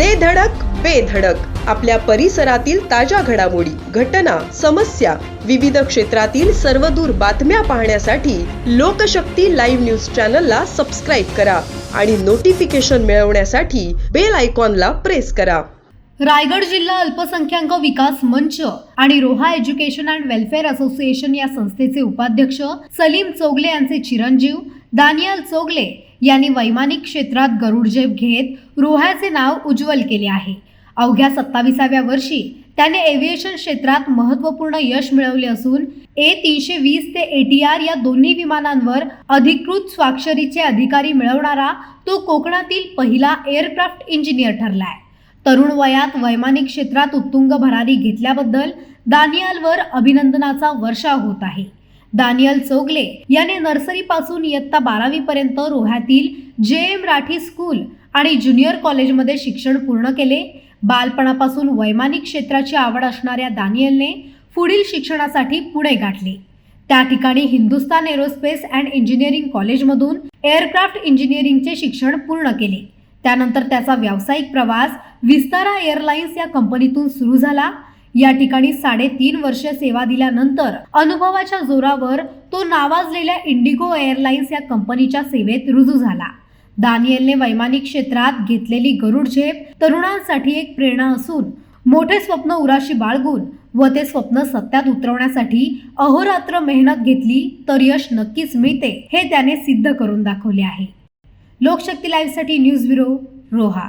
दे धडक बेधडक आपल्या परिसरातील ताज्या घडामोडी घटना समस्या विविध क्षेत्रातील सर्वदूर बातम्या पाहण्यासाठी लोकशक्ती लाईव्ह न्यूज चॅनलला सबस्क्राईब करा आणि नोटिफिकेशन मिळवण्यासाठी बेल आयकॉनला प्रेस करा. रायगड जिल्हा अल्पसंख्याक विकास मंच आणि Roha education and welfare association या संस्थेचे उपाध्यक्ष सलीम चोगले यांचे चिरंजीव दानियल चोगले यांनी वैमानिक क्षेत्रात गरुडझेप घेत रोह्याचे नाव उज्ज्वल केले आहे. अवघ्या सत्ताविसाव्या वर्षी त्याने एव्हिएशन क्षेत्रात महत्त्वपूर्ण यश मिळवले असून ए तीनशे वीस ते एटीआर या दोन्ही विमानांवर अधिकृत स्वाक्षरीचे अधिकारी मिळवणारा तो कोकणातील पहिला एअरक्राफ्ट इंजिनियर ठरलाय. तरुण वयात वैमानिक क्षेत्रात उत्तुंग भरारी घेतल्याबद्दल दानियालवर अभिनंदनाचा वर्षाव होत आहे. दानियल चोगले याने नर्सरीपासून इयत्ता बारावी पर्यंत रोह्यातील जे एम राठी स्कूल आणि ज्युनियर कॉलेजमध्ये शिक्षण पूर्ण केले. बालपणापासून वैमानिक क्षेत्राची आवड असणाऱ्या दानियलने पुढील शिक्षणासाठी पुणे गाठले. त्या ठिकाणी हिंदुस्तान एरोस्पेस अँड इंजिनिअरिंग कॉलेजमधून एअरक्राफ्ट इंजिनिअरिंगचे शिक्षण पूर्ण केले. त्यानंतर त्याचा व्यावसायिक प्रवास विस्तारा एअरलाइन्स या कंपनीतून सुरू झाला. या ठिकाणी साडेतीन वर्ष सेवा दिल्यानंतर अनुभवाच्या जोरावर तो नावाजलेल्या इंडिगो एअरलाइन्स या कंपनीच्या सेवेत रुजू झाला. दानियलने वैमानिक क्षेत्रात घेतलेली गरुड झेप तरुणांसाठी एक प्रेरणा असून मोठे स्वप्न उराशी बाळगून व ते स्वप्न सत्यात उतरवण्यासाठी अहोरात्र मेहनत घेतली तर यश नक्कीच मिळते हे त्याने सिद्ध करून दाखवले आहे. लोकशक्ती लाईव्हसाठी न्यूज ब्युरो रोहा.